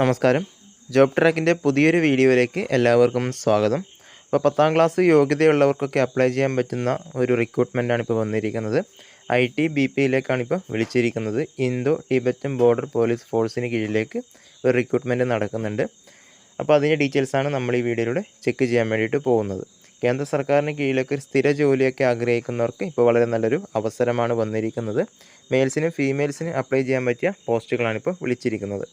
നമസ്കാരം. ജോബ് ട്രാക്കിന്റെ പുതിയൊരു വീഡിയോയിലേക്ക് എല്ലാവർക്കും സ്വാഗതം. അപ്പോൾ പത്താം ക്ലാസ് യോഗ്യതയുള്ളവർക്കൊക്കെ അപ്ലൈ ചെയ്യാൻ പറ്റുന്ന ഒരു റിക്രൂട്ട്മെന്റാണ് ഇപ്പോൾ വന്നിരിക്കുന്നത്. ഐ ടി ബി പിയിലേക്കാണ് ഇപ്പോൾ വിളിച്ചിരിക്കുന്നത്. ഇന്തോ ടിബറ്റൻ ബോർഡർ പോലീസ് ഫോഴ്സിന് കീഴിലേക്ക് ഒരു റിക്രൂട്ട്മെന്റ് നടക്കുന്നുണ്ട്. അപ്പോൾ അതിന്റെ ഡീറ്റെയിൽസാണ് നമ്മൾ ഈ വീഡിയോയിലൂടെ ചെക്ക് ചെയ്യാൻ വേണ്ടിയിട്ട് പോകുന്നത്. കേന്ദ്ര സർക്കാരിന് കീഴിലേക്ക് ഒരു സ്ഥിര ജോലിയൊക്കെ ആഗ്രഹിക്കുന്നവർക്ക് ഇപ്പോൾ വളരെ നല്ലൊരു അവസരമാണ് വന്നിരിക്കുന്നത്. മെയിൽസിനും ഫീമെയിൽസിനും അപ്ലൈ ചെയ്യാൻ പറ്റിയ പോസ്റ്റുകളാണ് ഇപ്പോൾ വിളിച്ചിരിക്കുന്നത്.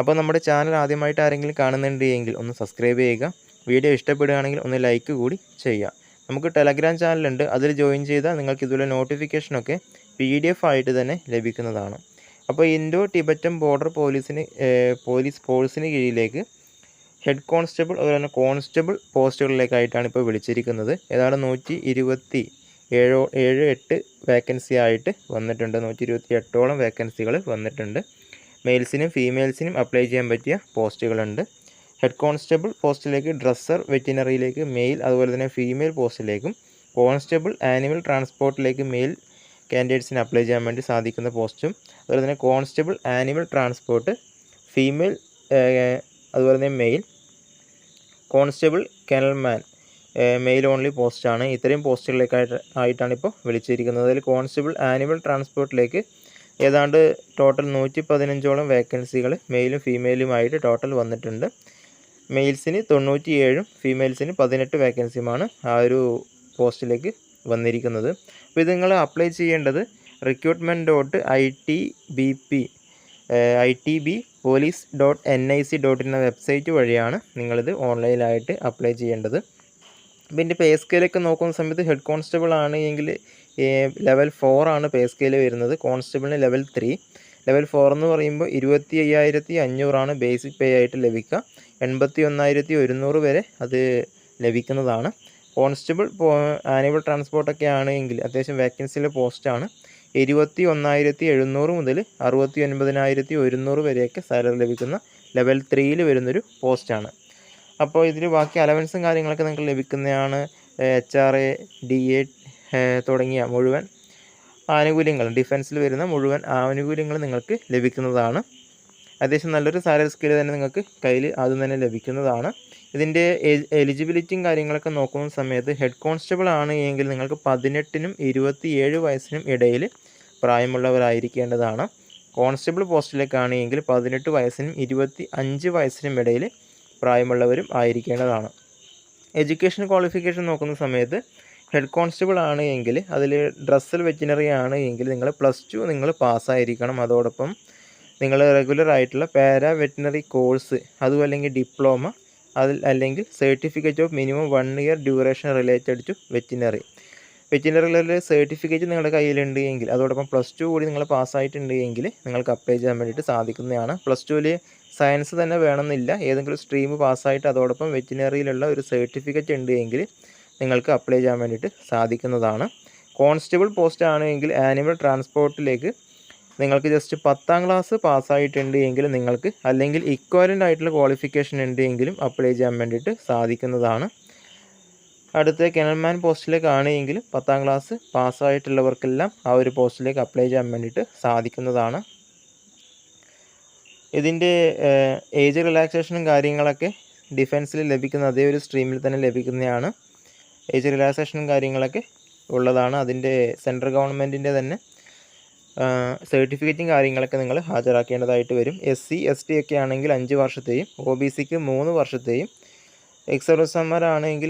അപ്പോൾ നമ്മുടെ ചാനൽ ആദ്യമായിട്ട് ആരെങ്കിലും കാണുന്നുണ്ട് എങ്കിൽ ഒന്ന് സബ്സ്ക്രൈബ് ചെയ്യുക. വീഡിയോ ഇഷ്ടപ്പെടുകയാണെങ്കിൽ ഒന്ന് ലൈക്ക് കൂടി ചെയ്യുക. നമുക്ക് ടെലഗ്രാം ചാനലുണ്ട് അതിൽ ജോയിൻ ചെയ്താൽ നിങ്ങൾക്ക് ഇതുപോലെ നോട്ടിഫിക്കേഷനൊക്കെ പി ഡി എഫ് ആയിട്ട് തന്നെ ലഭിക്കുന്നതാണ്. അപ്പോൾ ഇൻഡോ ടിബറ്റൻ ബോർഡർ പോലീസിന് പോലീസ് ഫോഴ്സിന് കീഴിലേക്ക് ഹെഡ് കോൺസ്റ്റബിൾ അതുപോലെ തന്നെ കോൺസ്റ്റബിൾ പോസ്റ്റുകളിലേക്കായിട്ടാണ് ഇപ്പോൾ വിളിച്ചിരിക്കുന്നത്. ഏതാണ്ട് നൂറ്റി ഇരുപത്തി ഏഴോ ഏഴ് എട്ട് വേക്കൻസി ആയിട്ട് വന്നിട്ടുണ്ട്. നൂറ്റി ഇരുപത്തി എട്ടോളം വേക്കൻസികൾ വന്നിട്ടുണ്ട്. മെയിൽസിനും ഫീമെയിൽസിനും അപ്ലൈ ചെയ്യാൻ പറ്റിയ പോസ്റ്റുകളുണ്ട് ഹെഡ് കോൺസ്റ്റബിൾ പോസ്റ്റിലേക്ക് ഡ്രസ്സർ വെറ്റിനറിയിലേക്ക് മെയിൽ അതുപോലെ തന്നെ ഫീമെയിൽ പോസ്റ്റിലേക്കും കോൺസ്റ്റബിൾ ആനിമൽ ട്രാൻസ്പോർട്ടിലേക്ക് മെയിൽ കാൻഡിഡേറ്റ്സിന് അപ്ലൈ ചെയ്യാൻ വേണ്ടി സാധിക്കുന്ന പോസ്റ്റും അതുപോലെ തന്നെ കോൺസ്റ്റബിൾ ആനിമൽ ട്രാൻസ്പോർട്ട് ഫീമെയിൽ അതുപോലെ തന്നെ male constable kennelman male only പോസ്റ്റാണ് ഇത്രയും പോസ്റ്റുകളിലേക്കായിട്ട് ആയിട്ടാണ് ഇപ്പോൾ വിളിച്ചിരിക്കുന്നത്. അതിൽ കോൺസ്റ്റബിൾ ആനിമൽ ട്രാൻസ്പോർട്ടിലേക്ക് ഏതാണ്ട് ടോട്ടൽ നൂറ്റി പതിനഞ്ചോളം വേക്കൻസികൾ മെയിലും ഫീമെയിലുമായിട്ട് ടോട്ടൽ വന്നിട്ടുണ്ട്. മെയിൽസിന് തൊണ്ണൂറ്റി ഏഴും ഫീമെയിൽസിന് പതിനെട്ട് വേക്കൻസിയുമാണ് ആ ഒരു പോസ്റ്റിലേക്ക് വന്നിരിക്കുന്നത്. അപ്പോൾ ഇത് നിങ്ങൾ അപ്ലൈ ചെയ്യേണ്ടത് recruitment dot I T B P I T B police dot N I C dot എന്ന വെബ്സൈറ്റ് വഴിയാണ് നിങ്ങളിത് ഓൺലൈനായിട്ട് അപ്ലൈ ചെയ്യേണ്ടത്. പിന്നെ പേ സ്കെയിലൊക്കെ നോക്കുന്ന സമയത്ത് ഹെഡ് കോൺസ്റ്റബിൾ ആണ് എങ്കിൽ ലെവൽ ഫോർ ആണ് പേ സ്കെയിൽ വരുന്നത്. കോൺസ്റ്റബിളിന് ലെവൽ ത്രീ ലെവൽ ഫോർ എന്ന് പറയുമ്പോൾ ഇരുപത്തി അയ്യായിരത്തി അഞ്ഞൂറാണ് ബേസിക് പേ ആയിട്ട് ലഭിക്കുക. എൺപത്തി ഒന്നായിരത്തി ഒരുന്നൂറ് വരെ അത് ലഭിക്കുന്നതാണ്. കോൺസ്റ്റബിൾ ആനുവൽ ട്രാൻസ്പോർട്ടൊക്കെ ആണെങ്കിൽ അത്യാവശ്യം വേക്കൻസിയിലെ പോസ്റ്റാണ് ഇരുപത്തി ഒന്നായിരത്തി എഴുന്നൂറ് മുതൽ അറുപത്തി ഒൻപതിനായിരത്തി ഒരുന്നൂറ് വരെയൊക്കെ സാലറി ലഭിക്കുന്ന ലെവൽ ത്രീയിൽ വരുന്നൊരു പോസ്റ്റാണ് അപ്പോൾ ഇതിൽ ബാക്കി അലവൻസും കാര്യങ്ങളൊക്കെ നിങ്ങൾക്ക് ലഭിക്കുന്നതാണ് H R A D A തുടങ്ങിയ മുഴുവൻ ആനുകൂല്യങ്ങൾ ഡിഫൻസിൽ വരുന്ന മുഴുവൻ ആനുകൂല്യങ്ങൾ നിങ്ങൾക്ക് ലഭിക്കുന്നതാണ്. അത്യാവശ്യം നല്ലൊരു സാലറി സ്കെയിൽ തന്നെ നിങ്ങൾക്ക് കയ്യിൽ ആദ്യം തന്നെ ലഭിക്കുന്നതാണ്. ഇതിന്റെ എലിജിബിലിറ്റിയും കാര്യങ്ങളൊക്കെ നോക്കുന്ന സമയത്ത് ഹെഡ് കോൺസ്റ്റബിൾ ആണ് എങ്കിൽ നിങ്ങൾക്ക് പതിനെട്ടിനും ഇരുപത്തിയേഴ് വയസ്സിനും ഇടയിൽ പ്രായമുള്ളവരായിരിക്കേണ്ടതാണ്. കോൺസ്റ്റബിൾ പോസ്റ്റിലേക്കാണ് എങ്കിൽ പതിനെട്ട് വയസ്സിനും ഇരുപത്തി അഞ്ച് വയസ്സിനും ഇടയിൽ പ്രായമുള്ളവരും ആയിരിക്കേണ്ടതാണ്. എഡ്യൂക്കേഷൻ ക്വാളിഫിക്കേഷൻ നോക്കുന്ന സമയത്ത് ഹെഡ് കോൺസ്റ്റബിൾ ആണ് എങ്കിൽ അതിൽ ഡ്രസ്സൽ വെറ്റിനറി ആണ് എങ്കിൽ നിങ്ങൾ പ്ലസ് ടു നിങ്ങൾ പാസ്സായിരിക്കണം അതോടൊപ്പം നിങ്ങൾ റെഗുലർ ആയിട്ടുള്ള പാരാ വെറ്റിനറി കോഴ്സ് അതും അല്ലെങ്കിൽ ഡിപ്ലോമ അതിൽ അല്ലെങ്കിൽ certificate of minimum one year duration related to veterinary വെറ്റിനറിയിലെ certificate നിങ്ങളുടെ കയ്യിലുണ്ട് എങ്കിൽ അതോടൊപ്പം പ്ലസ് ടു കൂടി നിങ്ങൾ പാസ്സായിട്ടുണ്ട് എങ്കിൽ നിങ്ങൾക്ക് അപ്ലൈ ചെയ്യാൻ വേണ്ടിയിട്ട് സാധിക്കുന്നതാണ്. പ്ലസ് ടുവിൽ സയൻസ് തന്നെ വേണമെന്നില്ല. ഏതെങ്കിലും സ്ട്രീം പാസ്സായിട്ട് അതോടൊപ്പം വെറ്റിനറിയിലുള്ള ഒരു സർട്ടിഫിക്കറ്റ് ഉണ്ട് എങ്കിൽ നിങ്ങൾക്ക് അപ്ലൈ ചെയ്യാൻ വേണ്ടിയിട്ട് സാധിക്കുന്നതാണ്. കോൺസ്റ്റബിൾ പോസ്റ്റ് ആണെങ്കിൽ ആനിമൽ ട്രാൻസ്പോർട്ടിലേക്ക് നിങ്ങൾക്ക് ജസ്റ്റ് പത്താം ക്ലാസ് പാസ്സായിട്ടുണ്ട് എങ്കിൽ നിങ്ങൾക്ക് അല്ലെങ്കിൽ ഇക്വാലന്റ് ആയിട്ടുള്ള ക്വാളിഫിക്കേഷൻ ഉണ്ട് എങ്കിലും അപ്ലൈ ചെയ്യാൻ വേണ്ടിയിട്ട് സാധിക്കുന്നതാണ്. അടുത്ത കെനൽമാൻ പോസ്റ്റിലേക്ക് ആണെങ്കിൽ പത്താം ക്ലാസ് പാസ്സായിട്ടുള്ളവർക്കെല്ലാം ആ ഒരു പോസ്റ്റിലേക്ക് അപ്ലൈ ചെയ്യാൻ വേണ്ടിയിട്ട് സാധിക്കുന്നതാണ്. ഇതിന്റെ ഏജ് റിലാക്സേഷനും കാര്യങ്ങളൊക്കെ ഡിഫൻസിൽ ലഭിക്കുന്ന അതേ ഒരു സ്ട്രീമിൽ തന്നെ ലഭിക്കുന്നതാണ്. ഏജ് റിലാക്സേഷനും കാര്യങ്ങളൊക്കെ ഉള്ളതാണ്. അതിന്റെ സെൻട്രൽ ഗവൺമെന്റിന്റെ തന്നെ സർട്ടിഫിക്കറ്റും കാര്യങ്ങളൊക്കെ നിങ്ങൾ ഹാജരാക്കേണ്ടതായിട്ട് വരും. എസ് സി എസ് ടി ഒക്കെ ആണെങ്കിൽ അഞ്ച് വർഷത്തെയും ഒ ബി സിക്ക് മൂന്ന് വർഷത്തെയും എക്സ്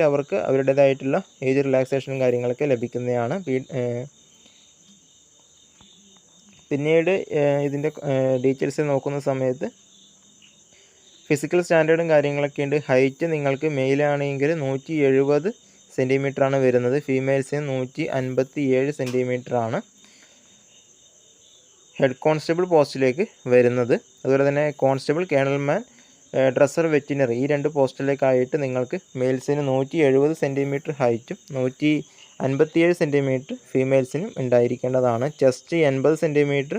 അവർക്ക് അവരുടേതായിട്ടുള്ള ഏജ് റിലാക്സേഷനും കാര്യങ്ങളൊക്കെ ലഭിക്കുന്നതാണ്. പിന്നീട് ഇതിന്റെ ഡീറ്റെയിൽസ് നോക്കുന്ന സമയത്ത് ഫിസിക്കൽ സ്റ്റാൻഡേർഡും കാര്യങ്ങളൊക്കെ ഉണ്ട്. ഹൈറ്റ് നിങ്ങൾക്ക് മെയിലാണെങ്കിൽ നൂറ്റി എഴുപത് ആണ് വരുന്നത്. ഫീമെയിൽസിന് നൂറ്റി അൻപത്തി ഏഴ് ആണ് ഹെഡ് കോൺസ്റ്റബിൾ പോസ്റ്റിലേക്ക് വരുന്നത്. അതുപോലെ തന്നെ കോൺസ്റ്റബിൾ കേണൽമാൻ ഡ്രസ്സർ വെറ്റിനറി. ഈ രണ്ട് പോസ്റ്റിലേക്കായിട്ട് നിങ്ങൾക്ക് മെയിൽസിന് നൂറ്റി എഴുപത് സെന്റിമീറ്റർ ഹൈറ്റും നൂറ്റി അൻപത്തിയേഴ് സെന്റിമീറ്റർ ഫീമെയിൽസിനും ഉണ്ടായിരിക്കേണ്ടതാണ്. ചെസ്റ്റ് എൺപത് സെന്റിമീറ്റർ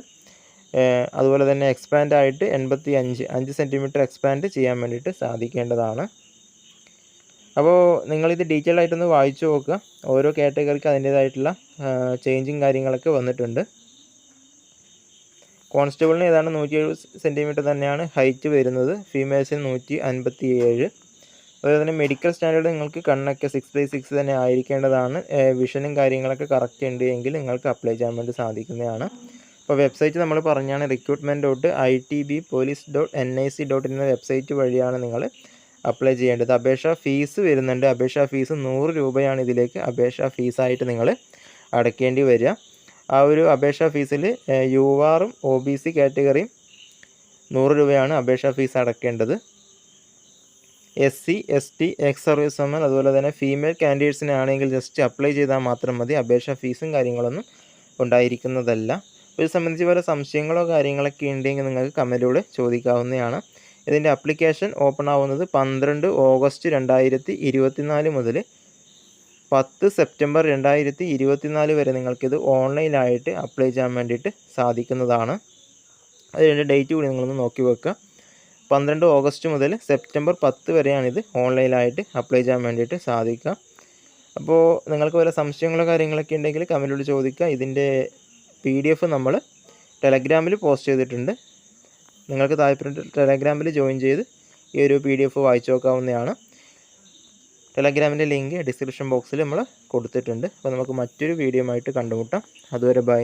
അതുപോലെ തന്നെ എക്സ്പാൻഡ് ആയിട്ട് എൺപത്തി അഞ്ച് അഞ്ച് സെന്റിമീറ്റർ എക്സ്പാൻഡ് ചെയ്യാൻ വേണ്ടിയിട്ട് സാധിക്കേണ്ടതാണ്. അപ്പോൾ നിങ്ങളിത് ഡീറ്റെയിൽ ആയിട്ടൊന്ന് വായിച്ചു നോക്കുക. ഓരോ കാറ്റഗറിക്ക് അതിന്റേതായിട്ടുള്ള ചേഞ്ചും കാര്യങ്ങളൊക്കെ വന്നിട്ടുണ്ട്. കോൺസ്റ്റബിളിന് ഏതാണ്ട് നൂറ്റി എഴുപത് സെന്റിമീറ്റർ തന്നെയാണ് ഹൈറ്റ് വരുന്നത്. ഫീമെയിൽസിന് നൂറ്റി അൻപത്തി ഏഴ് അതുപോലെ തന്നെ മെഡിക്കൽ സ്റ്റാൻഡേർഡ് നിങ്ങൾക്ക് കണ്ണൊക്കെ സിക്സ് ബൈ സിക്സ് തന്നെ ആയിരിക്കേണ്ടതാണ്. വിഷനും കാര്യങ്ങളൊക്കെ കറക്റ്റ് ഉണ്ട് എങ്കിൽ നിങ്ങൾക്ക് അപ്ലൈ ചെയ്യാൻ വേണ്ടി സാധിക്കുന്നതാണ്. അപ്പോൾ വെബ്സൈറ്റ് നമ്മൾ പറഞ്ഞാണ് recruitment dot I T B police dot N I C dot എന്ന വെബ്സൈറ്റ് വഴിയാണ് നിങ്ങൾ അപ്ലൈ ചെയ്യേണ്ടത്. അപേക്ഷാ ഫീസ് വരുന്നുണ്ട്. അപേക്ഷാ ഫീസ് നൂറ് രൂപയാണ് ഇതിലേക്ക് അപേക്ഷ ഫീസായിട്ട് നിങ്ങൾ അടയ്ക്കേണ്ടി വരിക. ആ ഒരു അപേക്ഷാ ഫീസിൽ യു ആറും ഒ ബി സി കാറ്റഗറിയും നൂറ് രൂപയാണ് അപേക്ഷാ fees അടക്കേണ്ടത്. S C S T ex service വന്നാൽ അതുപോലെ തന്നെ ഫീമെയിൽ കാൻഡിഡേറ്റ്സിനാണെങ്കിൽ ജസ്റ്റ് അപ്ലൈ ചെയ്താൽ മാത്രം മതി. അപേക്ഷാ ഫീസും കാര്യങ്ങളൊന്നും ഉണ്ടായിരിക്കുന്നതല്ല. ഇത് സംബന്ധിച്ച് പല സംശയങ്ങളോ കാര്യങ്ങളൊക്കെ ഉണ്ടെങ്കിൽ നിങ്ങൾക്ക് കമന്റിലൂടെ ചോദിക്കാവുന്നതാണ്. ഇതിന്റെ അപ്ലിക്കേഷൻ ഓപ്പൺ ആവുന്നത് പന്ത്രണ്ട് ഓഗസ്റ്റ് രണ്ടായിരത്തി ഇരുപത്തിനാല് മുതൽ പത്ത് സെപ്റ്റംബർ രണ്ടായിരത്തി ഇരുപത്തിനാല് വരെ നിങ്ങൾക്കിത് ഓൺലൈനായിട്ട് അപ്ലൈ ചെയ്യാൻ വേണ്ടിയിട്ട് സാധിക്കുന്നതാണ്. അതിന്റെ ഡേറ്റ് കൂടി നിങ്ങളൊന്ന് നോക്കി വെക്കുക. പന്ത്രണ്ട് ഓഗസ്റ്റ് മുതൽ സെപ്റ്റംബർ പത്ത് വരെയാണിത് ഓൺലൈനായിട്ട് അപ്ലൈ ചെയ്യാൻ വേണ്ടിയിട്ട് സാധിക്കുക. അപ്പോൾ നിങ്ങൾക്ക് വല്ല സംശയങ്ങളോ കാര്യങ്ങളൊക്കെ ഉണ്ടെങ്കിൽ കമന്റിലൂടെ ചോദിക്കുക. ഇതിന്റെ പി ഡി എഫ് നമ്മൾ ടെലഗ്രാമിൽ പോസ്റ്റ് ചെയ്തിട്ടുണ്ട്. നിങ്ങൾക്ക് താല്പര്യം ടെലഗ്രാമിൽ ജോയിൻ ചെയ്ത് ഈ ഒരു പി ഡി എഫ് വായിച്ചു നോക്കാവുന്നതാണ്. ടെലഗ്രാമിന്റെ ലിങ്ക് ഡിസ്ക്രിപ്ഷൻ ബോക്സിൽ നമ്മൾ കൊടുത്തിട്ടുണ്ട്. അപ്പോൾ നമുക്ക് മറ്റൊരു വീഡിയോ ആയിട്ട് കണ്ടുമുട്ടാം. അതുവരെ ബൈ.